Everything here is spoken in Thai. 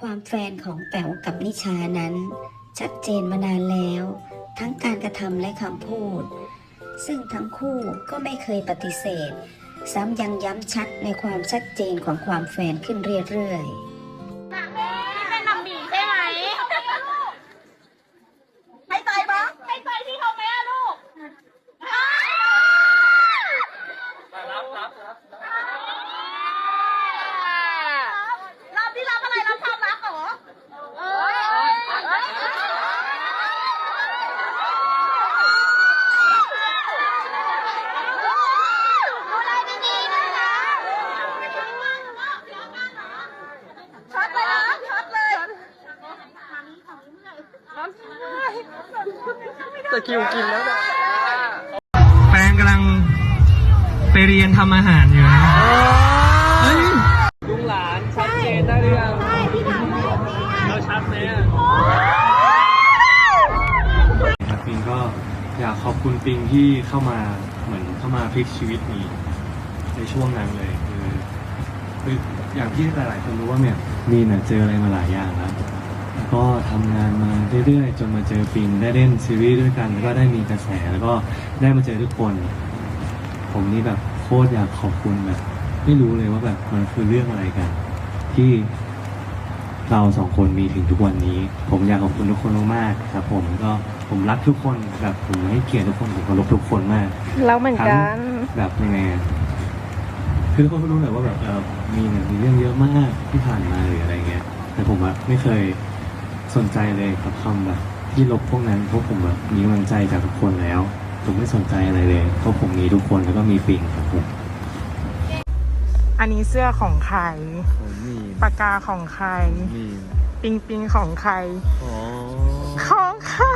ความแฟนของแป๋วกับนิชานั้น ชัดเจนมานานแล้ว ทั้งการกระทำและคำพูด ซึ่งทั้งคู่ก็ไม่เคยปฏิเสธ ซ้ำยังย้ำชัดในความชัดเจนของความแฟนขึ้นเรื่อยๆ เป็นหนังหมีใช่ไหมให้ใจปะให้ใจพี่เขาไหมอะลูกรับที่รับอะไรรับความรักเหรอเอ้ยดูแลดีๆด้วยนะช็อตเลยนะช็อตเลย ตะคริวกินแล้วนะแฟนกำลังไปเรียนทำอาหารอยู่นะเฮ้ยลุงหลานชัดเจนได้หรือยังใช่พี่ถามมาเราชัดไหมอะครับปิงก็อยากขอบคุณปิงที่เข้ามาเหมือนเข้ามาพลิกชีวิตนี้ในช่วงนั้นเลยคือคืออย่างที่หลายๆคนรู้ว่าเนี่ยมีนน่ะเจออะไรมาหลายอย่างแล้วแล้ว ก็ทำงานมาเรื่อยๆ จนมาเจอปิงได้เล่นซีรีส์ด้วยกัน แล้วก็ได้มีกระแสแล้วก็ได้มาเจอทุกคน ผมนี่แบบโคตรอยากขอบคุณแบบ ไม่รู้เลยว่าแบบมันคือเรื่องอะไรกัน ที่เราสองคนมีถึงทุกวันนี้ ผมอยากขอบคุณทุกคนมากๆครับ ผมก็ผมรักทุกคนแบบผมให้เกียรติทุกคนผมเคารพทุกคนมากเราเหมือนกัน แบบยังไงอะคือทุกคนก็รู้แหละว่าแบบเออมีเนี่ยมีเรื่องเยอะมากที่ผ่านมาหรืออะไรเงี้ยแต่ผมอะไม่เคย สนใจเลยกับคำแบบที่ลบพวกนั้นเพราะผมแบบมีกำลังใจจากทุกคนแล้ว ผมไม่สนใจอะไรเลยเพราะผมมีทุกคนแล้วก็มีปิงครับผมอันนี้เสื้อของใคร ผมมีปากกาของใคร มีปิงปิงของใคร อ๋อ ของใคร